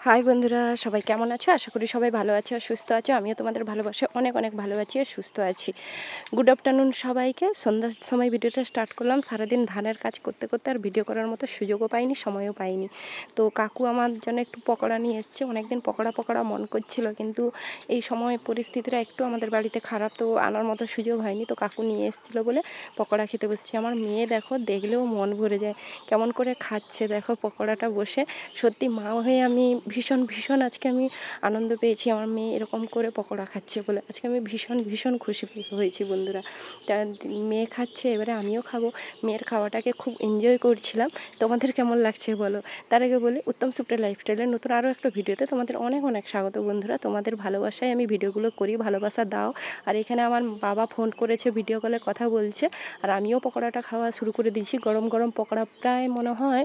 High বন্ধুরা। সবাই কেমন আছো? আশা করি সবাই ভালো আছো আর সুস্থ আছো। আমিও তোমাদের ভালোবাসে অনেক অনেক ভালো আছি আর সুস্থ আছি। গুড আফটারনুন সবাইকে। সন্ধ্যার সময় ভিডিওটা স্টার্ট করলাম। সারাদিন ধানের কাজ করতে করতে আর ভিডিও করার মতো সুযোগও পাইনি, সময়ও পাইনি। তো কাকু আমার জন্য একটু পকোড়া নিয়ে এসছে। অনেকদিন পকোড়া পকোড়া মন করছিল, কিন্তু এই সময় পরিস্থিতিটা একটু আমাদের বাড়িতে খারাপ, তো আনার মতো সুযোগ হয়নি। তো কাকু নিয়ে এসেছিল বলে পকোড়া খেতে বসছি। আমার মেয়ে দেখো, দেখলেও মন ভরে যায়। কেমন করে খাচ্ছে দেখো পকোড়াটা বসে। সত্যি মা হয়ে আমি ভীষণ ভীষণ আজকে আমি আনন্দ পেয়েছি। আমার মেয়ে এরকম করে পকোড়া খাচ্ছে বলে আজকে আমি ভীষণ ভীষণ খুশি হয়েছি বন্ধুরা। তা মেয়ে খাচ্ছে, এবারে আমিও খাব। মেয়ের খাওয়াটাকে খুব এনজয় করছিলাম। তোমাদের কেমন লাগছে বলো? তার আগে বলি, উত্তম সুপ্রিয় লাইফস্টাইলের নতুন আরও একটা ভিডিওতে তোমাদের অনেক অনেক স্বাগত বন্ধুরা। তোমাদের ভালোবাসায় আমি ভিডিওগুলো করি, ভালোবাসা দাও। আর এখানে আমার বাবা ফোন করেছে ভিডিও কলে কথা বলছে। আর আমিও পকোড়াটা খাওয়া শুরু করে দিয়েছি। গরম গরম পকোড়া প্রায় মনে হয়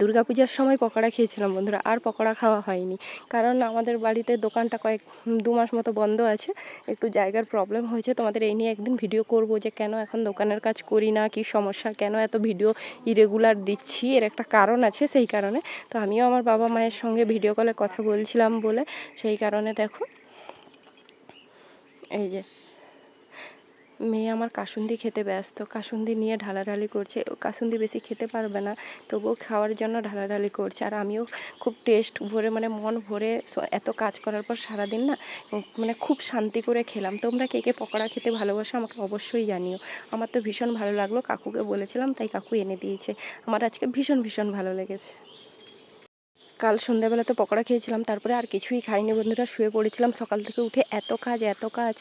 দুর্গাপূজার সময় পকোড়া খেয়েছিলাম বন্ধুরা, আর পকোড়া খাওয়া হয়নি। কারণ আমাদের বাড়িতে দোকানটা কয়েক দু মাস মতো বন্ধ আছে, একটু জায়গার প্রবলেম হয়েছে, তোমাদের এই নিয়ে একদিন ভিডিও করব যে কেন এখন দোকানের কাজ করি না, কি সমস্যা, কেন এত ভিডিও ইরেগুলার দিচ্ছি, এর একটা কারণ আছে সেই কারণে। তো আমিও আমার বাবা মায়ের সঙ্গে ভিডিও কলে কথা বলছিলাম বলে, সেই কারণে দেখো। এই যে মেয়ে আমার কাসুন্দি খেতে ব্যস্ত। কাসুন্দি নিয়ে ঢালাঢালি করছে। কাসুন্দি বেশি খেতে পারবে না, তবুও খাওয়ার জন্য ঢালাঢালি করছে। আর আমিও খুব টেস্ট ভরে মানে মন ভরে এত কাজ করার পর সারাদিন না মানে খুব শান্তি করে খেলাম। তোমরা কে কে পকোড়া খেতে ভালোবাসো আমাকে অবশ্যই জানিও। আমার তো ভীষণ ভালো লাগল। কাকুকে বলেছিলাম, তাই কাকু এনে দিয়েছে। আমার আজকে ভীষণ ভীষণ ভালো লেগেছে। কাল সন্ধ্যাবেলা তো পকোড়া খেয়েছিলাম, তারপরে আর কিছুই খাইনি বন্ধুরা, শুয়ে পড়েছিলাম। সকাল থেকে উঠে এত কাজ এত কাজ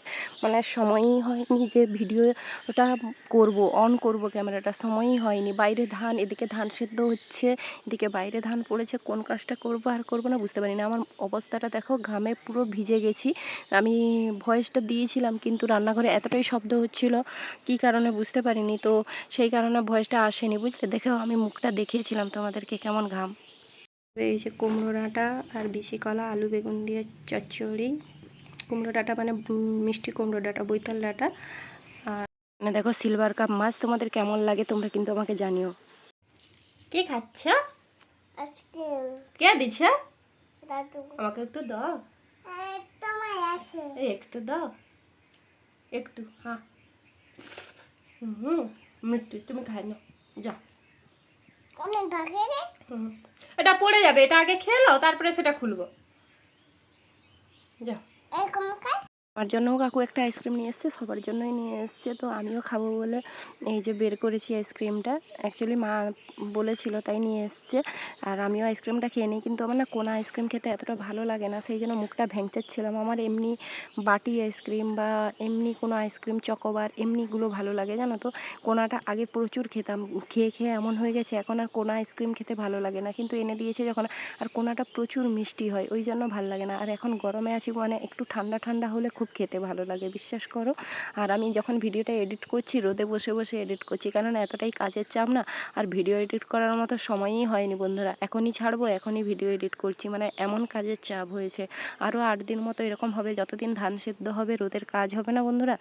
মানে সময়ই হয়নি যে ভিডিওটা করব অন করব ক্যামেরাটা, সময়ই হয়নি। বাইরে ধান, এদিকে ধান সেদ্ধ হচ্ছে, এদিকে বাইরে ধান পড়েছে, কোন কাজটা করব আর করব না বুঝতে পারি না আমার অবস্থাটা দেখো, ঘামে পুরো ভিজে গেছি। আমি ভয়েসটা দিয়েছিলাম, কিন্তু রান্নাঘরে এতটাই শব্দ হচ্ছিল, কি কারণে বুঝতে পারিনি। তো সেই কারণে ভয়েসটা আসেনি, বুঝলে? দেখেও আমি মুখটা দেখিয়েছিলাম তোমাদেরকে, কেমন ঘাম। এই যে কুমড়ো ডাঁটা আর বিচি কলা আলু বেগুন দিয়ে চচ্চড়ি। কুমড়ো ডাঁটা মানে মিষ্টি কুমড়ো ডাঁটা বৈতাল ডাঁটা। আর মানে দেখো সিলভার কাপ মাছ তোমাদের কেমন লাগে তোমরা কিন্তু আমাকে জানিও। কি খাচ্ছ? আজকে। কে দিচ্ছে? দাদু। আমাকে একটু দাও। তোমার আছে। এই একটু দাও। একটু হ্যাঁ। হুম মিষ্টি তুমি খাই না যা। অনেক ভাগে রে। হুম। এটা পড়ে যাবে এটা আগে খেয়ে নাও তারপরে সেটা খুলবো। যা এরকম খাই আমার জন্যও কাকু একটা আইসক্রিম নিয়ে এসছে, সবার জন্যই নিয়ে এসছে, তো আমিও খাব বলে এই যে বের করেছি আইসক্রিমটা। অ্যাকচুয়ালি মা বলেছিল তাই নিয়ে এসছে, আর আমিও আইসক্রিমটা খেয়ে নিই, কিন্তু আমার না কোনা আইসক্রিম খেতে এতটা ভালো লাগে না, সেই জন্য মুখটা ভেঙচাচ্ছিলাম আমার এমনি বাটি আইসক্রিম বা এমনি কোনো আইসক্রিম, চকোবার, এমনিগুলো ভালো লাগে, জানো তো? কোনাটা আগে প্রচুর খেতাম, খেয়ে খেয়ে এমন হয়ে গেছে, এখন আর কোনা আইসক্রিম খেতে ভালো লাগে না। কিন্তু এনে দিয়েছে যখন, আর কোনাটা প্রচুর মিষ্টি হয়, ওই জন্য ভালো লাগে না। আর এখন গরমে আছি মানে একটু ঠান্ডা ঠান্ডা হলে খুব খেতে ভালো লাগে, বিশ্বাস করো। আর আমি যখন ভিডিওটা এডিট করছি, রোদে বসে বসে এডিট করছি কারণ এতটাই কাজের চাপ না, আর ভিডিও এডিট করার মতো সময়ই হয়নি বন্ধুরা। এখনই ছাড়বো, এখনই ভিডিও এডিট করছি মানে এমন কাজের চাপ হয়েছে। আরও আট দিন মতো এরকম হবে, যতদিন ধান সেদ্ধ হবে, রোদের কাজ হবে না বন্ধুরা।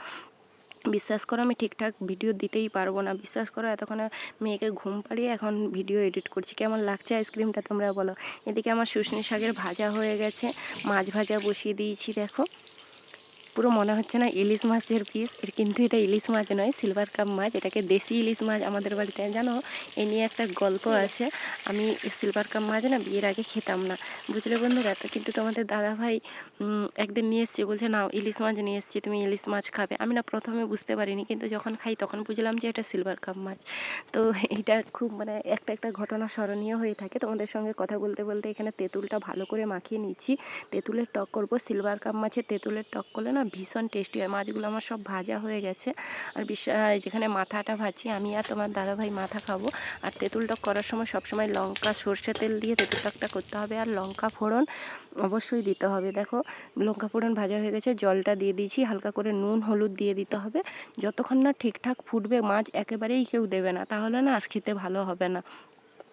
বিশ্বাস করো, আমি ঠিকঠাক ভিডিও দিতেই পারব না। বিশ্বাস করো, এতক্ষণে মেয়েকে ঘুম পাড়িয়ে এখন ভিডিও এডিট করছি। কেমন লাগছে আইসক্রিমটা তোমরা বলো? এদিকে আমার শুশনি শাকের ভাজা হয়ে গেছে। মাছ ভাজা বসিয়ে দিয়েছি, দেখো। পুরো মনে হচ্ছে না ইলিশ মাছের পিস এর কিন্তু এটা ইলিশ মাছ নয় সিলভার কাপ মাছ, এটাকে দেশি ইলিশ মাছ আমাদের বাড়িতে, জানো? এ নিয়ে একটা গল্প আছে। আমি সিলভার কাপ মাছ না বিয়ের আগে খেতাম না। বুঝলে বন্ধুরা? তো কিন্তু তোমাদের দাদা ভাই একদিন নিয়ে এসছে, বলছে না ইলিশ মাছ নিয়ে এসছি, তুমি ইলিশ মাছ খাবে। আমি না প্রথমে বুঝতে পারিনি, কিন্তু যখন খাই তখন বুঝলাম যে এটা সিলভার কাপ মাছ। তো এটা খুব মানে একটা একটা ঘটনা স্মরণীয় হয়ে থাকে। তোমাদের সঙ্গে কথা বলতে বলতে এখানে তেঁতুলটা ভালো করে মাখিয়ে নিচ্ছি তেঁতুলের টক করব। সিলভার কাপ মাছের তেঁতুলের টক করলে না ভীষণ টেস্টি হয়। মাছগুলো আমার সব ভাজা হয়ে গেছে। আর যেখানে মাথাটা ভাজছি, আমি আর তোমার দাদাভাই মাথা খাব। আর তেঁতুল টক করার সময় সবসময় লঙ্কা, সর্ষে তেল দিয়ে তেঁতুল টকটা করতে হবে। আর লঙ্কা ফোড়ন অবশ্যই দিতে হবে। দেখো, লঙ্কা ফোড়ন ভাজা হয়ে গেছে, জলটা দিয়ে দিয়েছি, হালকা করে নুন, হলুদ দিয়ে দিতে হবে। যতক্ষণ না ঠিকঠাক ফুটবে, মাছ একেবারেই কেউ দেবে না। তাহলে না আর খেতে ভালো হবে না।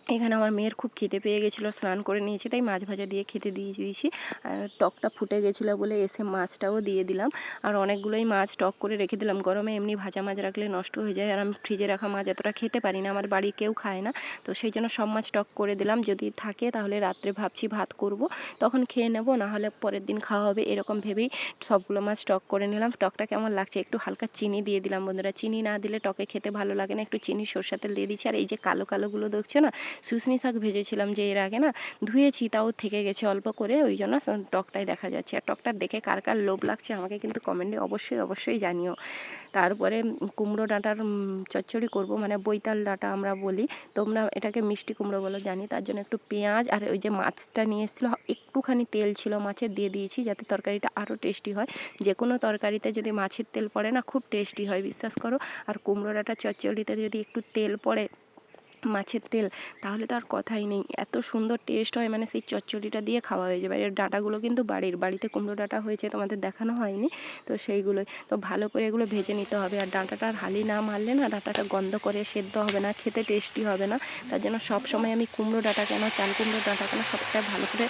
এখানে আমার মেয়ের খুব খিদে পেয়ে গেছিল, স্নান করে নিয়েছি, তাই মাছ ভাজা দিয়ে খেতে দিয়ে দিয়েছি। আর টকটা ফুটে গেছিল বলে এসে মাছটাও দিয়ে দিলাম। আর অনেকগুলোই মাছ টক করে রেখে দিলাম। গরমে এমনি ভাজা মাছ রাখলে নষ্ট হয়ে যায়। আর আমি ফ্রিজে রাখা মাছ এতটা খেতে পারি না, আমার বাড়ির কেউ খায় না। তো সেই জন্য সব মাছ টক করে দিলাম। যদি থাকে তাহলে রাত্রে ভাবছি ভাত করব। তখন খেয়ে নেব, না হলে পরের দিন খাওয়া হবে। এরকম ভেবেই সবগুলো মাছ টক করে নিলাম। টকটা কেমন লাগছে একটু হালকা চিনি দিয়ে দিলাম বন্ধুরা। চিনি না দিলে টকে খেতে ভালো লাগে না। একটু চিনি সরষা তেল দিয়ে দিচ্ছি। আর এই যে কালো কালোগুলো দেখছ না শুশনি শাক ভেজেছিলাম যে এর আগে না ধুয়েছি, তাও থেকে গেছে অল্প করে, ওই জন্য টকটাই দেখা যাচ্ছে। আর টকটা দেখে কার কার লোভ লাগছে আমাকে কিন্তু কমেন্টে অবশ্যই অবশ্যই জানিও। তারপরে কুমড়ো ডাঁটার চচ্চড়ি করব মানে বৈতাল ডাঁটা আমরা বলি। তোমরা এটাকে মিষ্টি কুমড়ো বলে, জানি। তার জন্য একটু পেঁয়াজ আর ওই যে মাছটা নিয়ে এসেছিল, একটুখানি তেল ছিল মাছের, দিয়ে দিয়েছি যাতে তরকারিটা আরও টেস্টি হয়। যে কোনো তরকারিতে যদি মাছের তেল পড়ে না, খুব টেস্টি হয়, বিশ্বাস করো। আর কুমড়ো ডাঁটা চচ্চড়িতে যদি একটু তেল পড়ে মাছের তেল তাহলে তো আর কথাই নেই। এত সুন্দর টেস্ট হয় মানে সেই চচ্চড়িটা দিয়ে খাওয়া হয়ে যাবে। এর ডাঁটাগুলো কিন্তু বাড়ির বাড়িতে কুমড়ো ডাঁটা হয়েছে তোমাদের দেখানো হয়নি। তো সেইগুলোই তো ভালো করে এগুলো ভেজে নিতে হবে। আর ডাঁটাটা আর হালি না মারলে না ডাঁটাটা গন্ধ করে সেদ্ধ হবে না খেতে টেস্টি হবে না। তার জন্য সব সময় আমি কুমড়ো ডাঁটা কেন চাল কুমড়ো ডাঁটা কেন সবটা ভালো করে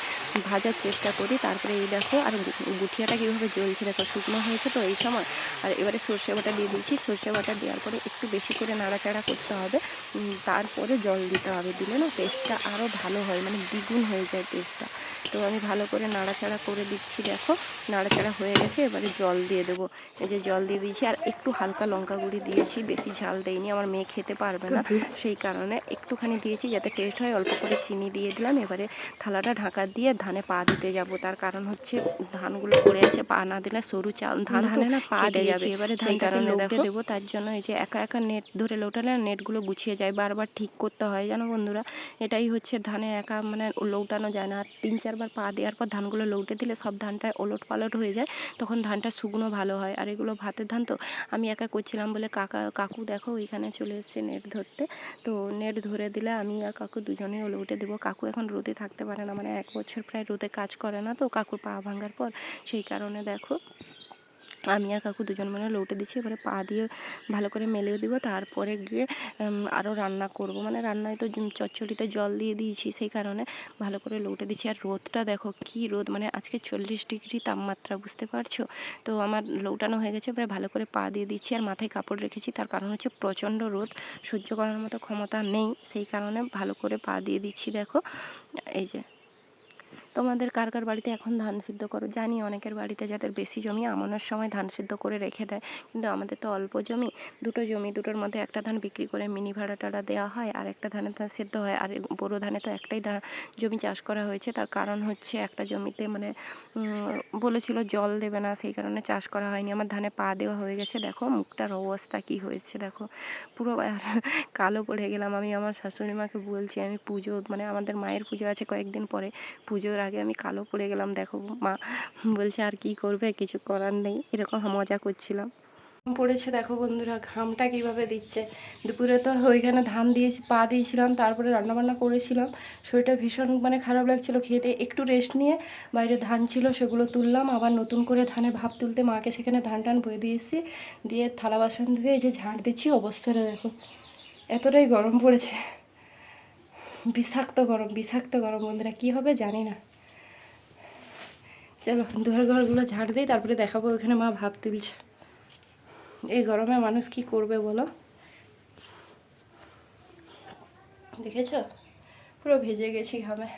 ভাজার চেষ্টা করি। তারপরে এই দেখো আর গুঠিয়াটা কীভাবে জ্বলছে দেখো শুকনো হয়েছে তো এই সময়। আর এবারে সর্ষে বাটা দিয়ে দিয়েছি। সর্ষে বাটা দেওয়ার পরে একটু বেশি করে নাড়াচাড়া করতে হবে। উম, তারপরে জল দিতে হবে। দিলে না টেস্টটা আরও ভালো হয় মানে দ্বিগুণ হয়ে যায় টেস্টটা তো আমি ভালো করে নাড়াচাড়া করে দিচ্ছি দেখো। নাড়াচাড়া হয়ে গেছে এবারে জল দিয়ে দেবো। এই যে জল দিয়ে দিয়েছি আর একটু হালকা লঙ্কা গুঁড়ি দিয়েছি বেশি ঝাল দেইনি আমার মেয়ে খেতে পারবে না। সেই কারণে একটুখানি দিয়েছি যাতে টেস্ট হয় অল্প করে চিনি দিয়ে দিলাম। এবারে থালাটা ঢাকা দিয়ে ধানে পা দিতে যাব। তার কারণ হচ্ছে ধানগুলো পড়ে আছে পা না দিলে সরু চাল ধান ধানে না পা দিয়ে যাবে। এবারে ধান কারণে দেখো দেবো তার জন্য এই যে একা একা নেট ধরে লোটালে নেটগুলো গুছিয়ে যায় বারবার ঠিক করতে হয়। জানো বন্ধুরা এটাই হচ্ছে ধানে একা মানে লৌটানো যায় না। আর তিন চারবার পা দেওয়ার পর ধানগুলো লৌটে দিলে সব ধানটা ওলট পালট হয়ে যায়, তখন ধানটা শুকনো ভালো হয়। আর এগুলো ভাতের ধান তো আমি একা করছিলাম বলে কাকা, কাকু দেখো ওইখানে চলে এসছে নেট ধরতে। তো নেট ধরে দিলে আমি আর কাকু দুজনে লউটে দেবো। কাকু এখন রোদে থাকতে পারে না মানে এক বছর প্রায় রোদে কাজ করে না তো, কাকুর পা ভাঙার পর। সেই কারণে দেখো আমি আর কাকু দুজন মিলে লৌটে দিচ্ছি, এবারে পা দিয়ে ভালো করে মেলেও দিব, তারপরে গিয়ে আরও রান্না করব। মানে রান্নায় তো চচ্চড়িতে জল দিয়ে দিয়েছি সেই কারণে ভালো করে লৌটে দিচ্ছি। আর রোদটা দেখো কি রোদ মানে আজকে চল্লিশ ডিগ্রি তাপমাত্রা, বুঝতে পারছ? তো আমার লৌটানো হয়ে গেছে, এবারে ভালো করে পা দিয়ে দিচ্ছি আর মাথায় কাপড় রেখেছি। তার কারণ হচ্ছে প্রচণ্ড রোদ, সহ্য করার মতো ক্ষমতা নেই, সেই কারণে ভালো করে পা দিয়ে দিচ্ছি, দেখো। এই যে তোমাদের কার কার বাড়িতে এখন ধান সিদ্ধ করো? জানি অনেকের বাড়িতে যাদের বেশি জমি, আমনের সময় ধান সিদ্ধ করে রেখে দেয়। কিন্তু আমাদের তো অল্প জমি, দুটো জমি, দুটোর মধ্যে একটা ধান বিক্রি করে মিনি ভাড়া টাড়া দেওয়া হয়, আর একটা ধানের ধান সিদ্ধ হয়, আর বোরো ধানে তো একটাই ধান জমি চাষ করা হয়েছে। তার কারণ হচ্ছে একটা জমিতে মানে বলেছিল জল দেবে না, সেই কারণে চাষ করা হয়নি। আমার ধানে পা দেওয়া হয়ে গেছে। দেখো মুখটার অবস্থা কি হয়েছে, দেখো। পুরো কালো পড়ে গেলাম আমি। আমার শাশুড়ি মাকে বলছি, আমি পুজো মানে আমাদের মায়ের পুজো আছে কয়েকদিন পরে। পুজোর আগে আমি কালো পড়ে গেলাম, দেখো মা বলছে আর কি করবে, কিছু করার নেই, এরকম মজা করছিলাম। পড়েছে, দেখো বন্ধুরা, ঘামটা কীভাবে দিচ্ছে? দুপুরে তো ওইখানে ধান দিয়েছি, পা দিয়েছিলাম, তারপরে রান্নাবান্না করেছিলাম। শরীরটা ভীষণ মানে খারাপ লাগছিল, খেতে একটু রেস্ট নিয়ে বাইরে ধান ছিল, সেগুলো তুললাম, আবার নতুন করে ধানে ভাব তুলতে মাকে সেখানে ধান টান বয়ে দিয়েছি, দিয়ে থালা বাসন ধুয়ে যে ঝাঁট দিচ্ছি, অবস্থাটা দেখো, এতটাই গরম পড়েছে। বিষাক্ত গরম বিষাক্ত গরম বন্ধুরা, কী হবে জানি না। চলো, দুয়ার ঘরগুলো ঝাড় দিই, তারপরে দেখাবো ওখানে মা ভাব তুলছে। এই গরমে মানুষ কি করবে বলো? দেখেছ? পুরো ভেজে গেছি ঘামে।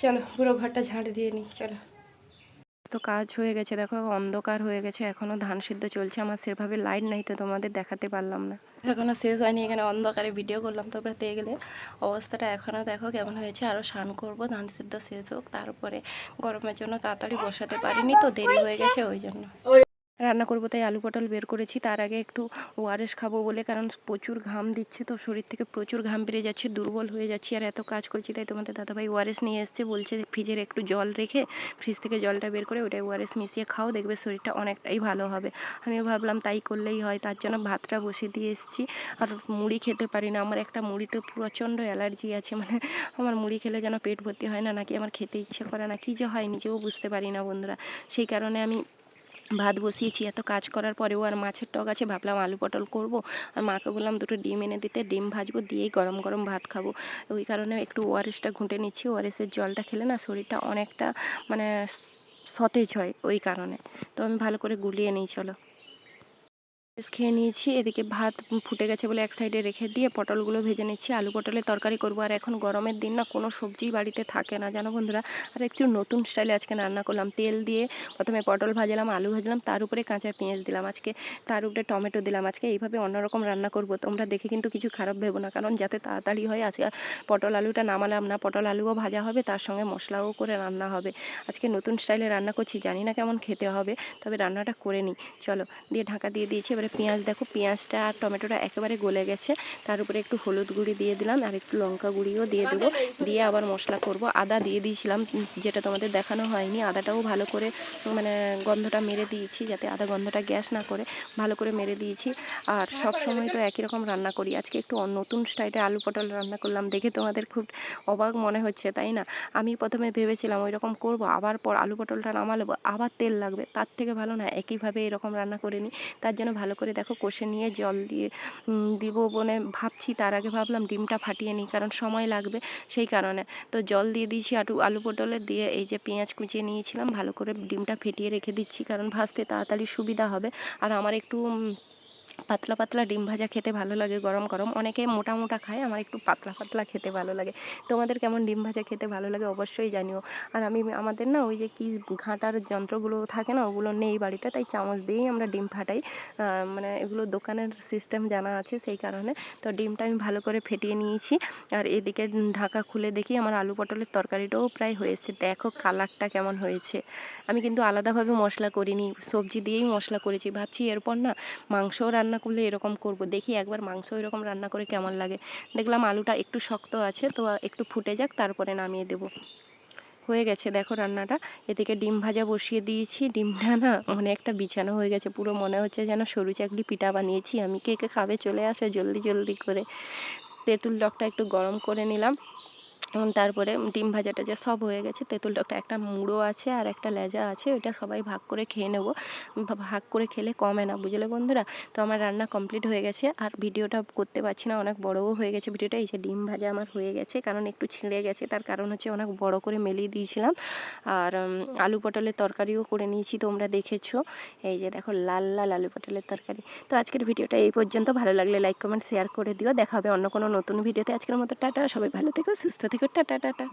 চলো, পুরো ঘরটা ঝাড় দিয়ে নিই, চলো। তো কাজ হয়ে গেছে। দেখো অন্ধকার হয়ে গেছে, এখনও ধান সিদ্ধ চলছে, আমার সেভাবে লাইট নাই তো তোমাদের দেখাতে পারলাম না। এখনও শেষ হয়নি, এখানে অন্ধকারে ভিডিও করলাম, তোমরা পেয়ে গেলে অবস্থাটা এখনও দেখো কেমন হয়েছে। আরও স্নান করব, ধান সিদ্ধ শেষ হোক, তারপরে গরমের জন্য তাড়াতাড়ি বসাতে পারিনি তো, দেরি হয়ে গেছে ওই জন্য। রান্না করব, তাই আলু পটল বের করেছি। তার আগে একটু ওআরএস খাব বলে, কারণ প্রচুর ঘাম দিচ্ছে তো, শরীর থেকে প্রচুর ঘাম বেড়ে যাচ্ছে, দুর্বল হয়ে যাচ্ছি আর এত কাজ করছি, তাই তোমাদের দাদাভাই ওআরএস নিয়ে এসছে, বলছে ফ্রিজের একটু জল রেখে, ফ্রিজ থেকে জলটা বের করে ওটাই ওআরএস মিশিয়ে খাও, দেখবে শরীরটা অনেকটাই ভালো হবে। আমিও ভাবলাম তাই করলেই হয়, তার জন্য ভাতটা বসিয়ে দিয়ে এসেছি। আর মুড়ি খেতে পারি না, আমার একটা মুড়িতে প্রচণ্ড অ্যালার্জি আছে মানে আমার মুড়ি খেলে যেন পেট ভর্তি হয় না, নাকি আমার খেতে ইচ্ছে করে না, কী যে হয় নিজেও বুঝতে পারি না বন্ধুরা। সেই কারণে আমি ভাত বসিয়েছি, এত কাজ করার পরেও আর মাছের টক আছে, ভাবলাম আলু পটল করব। আর মাকে বললাম দুটো ডিম এনে দিতে, ডিম ভাজবো, দিয়েই গরম গরম ভাত খাব। ওই কারণে একটু ওআরএসটা ঘুঁটে নিচ্ছি ওআরএসের জলটা খেলে না শরীরটা অনেকটা মানে সতেজ হয় ওই কারণে। তো আমি ভালো করে গুলিয়ে নিই, চলো। খেয়ে নিয়েছি, এদিকে ভাত ফুটে গেছে বলে এক সাইডে রেখে দিয়ে পটলগুলো ভেজে নিচ্ছি। আলু পটলের তরকারি করব আর এখন গরমের দিন না কোনো সবজি বাড়িতে থাকে না, জানো বন্ধুরা? আর একটু নতুন স্টাইলে আজকে রান্না করলাম। তেল দিয়ে প্রথমে পটল ভাজলাম, আলু ভাজলাম, তার উপরে কাঁচা পেঁয়াজ দিলাম। আজকে তার উপরে টমেটো দিলাম। আজকে এইভাবে অন্যরকম রান্না করব। তোমরা দেখে কিন্তু কিছু খারাপ ভেবো না, কারণ যাতে তাড়াতাড়ি হয় আজকে পটল আলুটা নামালাম না, পটল আলুও ভাজা হবে, তার সঙ্গে মশলাও করে রান্না হবে। আজকে নতুন স্টাইলে রান্না করছি, জানি না কেমন খেতে হবে, তবে রান্নাটা করে নিই। চলো, দিয়ে ঢাকা দিয়ে দিয়েছি এবারে পেঁয়াজ, দেখো পেঁয়াজটা আর টমেটোটা একেবারে গলে গেছে। তার উপরে একটু হলুদ গুঁড়ি দিয়ে দিলাম আর একটু লঙ্কা গুঁড়িও দিয়ে দেবো। দিয়ে আবার মশলা করব। আদা দিয়ে দিয়েছিলাম, যেটা তোমাদের দেখানো হয়নি। আদাটাও ভালো করে মানে গন্ধটা মেরে দিয়েছি যাতে আদা গন্ধটা গ্যাস না করে। ভালো করে মেরে দিয়েছি। আর সব সময় তো একই রকম রান্না করি। আজকে একটু নতুন স্টাইলে আলু পটল রান্না করলাম। দেখে তোমাদের খুব অবাক মনে হচ্ছে, তাই না? আমি প্রথমে ভেবেছিলাম ওই রকম করব, আবার পর আলু পটলটা নামালেবো, আবার তেল লাগবে। তার থেকে ভালো না, একইভাবে এরকম রান্না করে নিই। তার জন্য ভালো করে দেখো কষে নিয়ে জল দিয়ে দিব বনে ভাবছি। তার আগে ভাবলাম ডিমটা ফাটিয়ে নিই, কারণ সময় লাগবে সেই কারণে। তো জল দিয়ে দিয়েছি আটু আলু পটলে দিয়ে এই যে পেঁয়াজ কুচিয়ে নিয়েছিলাম, ভালো করে ডিমটা ফেটিয়ে রেখে দিচ্ছি, কারণ ভাজতে তাড়াতাড়ি সুবিধা হবে। আর আমার একটু পাতলা পাতলা ডিম ভাজা খেতে ভালো লাগে, গরম গরম। অনেকে মোটা মোটা খায়, আমার একটু পাতলা পাতলা খেতে ভালো লাগে। তোমাদের কেমন ডিম ভাজা খেতে ভালো লাগে অবশ্যই জানিও। আর আমি, আমাদের না ওই যে কি ঘাঁটার যন্ত্রগুলো থাকে না, ওগুলো নেই বাড়িতে, তাই চামচ দিয়েই আমরা ডিম ফাটাই। মানে এগুলো দোকানের সিস্টেম জানা আছে সেই কারণে। তো ডিমটা আমি ভালো করে ফেটিয়ে নিয়েছি। আর এদিকে ঢাকা খুলে দেখি আমার আলু পটলের তরকারিটাও প্রায় হয়েছে। দেখো কালারটা কেমন হয়েছে। আমি কিন্তু আলাদাভাবে মশলা করিনি, সবজি দিয়েই মশলা করেছি। ভাবছি এরপর না মাংসও রান্না করলে এরকম করব। দেখি একবার মাংস এরকম রান্না করে কেমন লাগে। দেখলাম আলুটা একটু শক্ত আছে, তো একটু ফুটে যাক, তারপরে নামিয়ে দেবো। হয়ে গেছে দেখো রান্নাটা। এদিকে ডিম ভাজা বসিয়ে দিয়েছি। ডিমটা না অনেকটা বিছানো হয়ে গেছে। পুরো মনে হচ্ছে যেন সরু চাকলি পিঠা বানিয়েছি। আমি কে কে খাবে চলে আসে জলদি জলদি করে। তেঁতুল ডগটা একটু গরম করে নিলাম। তারপরে ডিম ভাজা টাজা সব হয়ে গেছে, তেঁতুল টকটা একটা মুড়ো আছে আর একটা লেজা আছে, ওইটা সবাই ভাগ করে খেয়ে নেব। ভাগ করে খেলে কমে না, বুঝলে বন্ধুরা? তো আমার রান্না কমপ্লিট হয়ে গেছে আর ভিডিওটা করতে পারছি না, অনেক বড়ও হয়ে গেছে ভিডিওটা। এই যে ডিম ভাজা আমার হয়ে গেছে, কারণ একটু ছিঁড়ে গেছে, তার কারণ হচ্ছে অনেক বড় করে মেলিয়ে দিয়েছিলাম। আর আলু পটলের তরকারিও করে নিয়েছি, তোমরা দেখেছ। এই যে দেখো, লাল লাল আলু পটলের তরকারি। তো আজকের ভিডিওটা এই পর্যন্ত। ভালো লাগলে লাইক, কমেন্ট, শেয়ার করে দিও। দেখা হবে অন্য কোনো নতুন ভিডিওতে। আজকের মতো টাটা, সবাই ভালো থেকো, সুস্থ থেকো টাটা টাটা।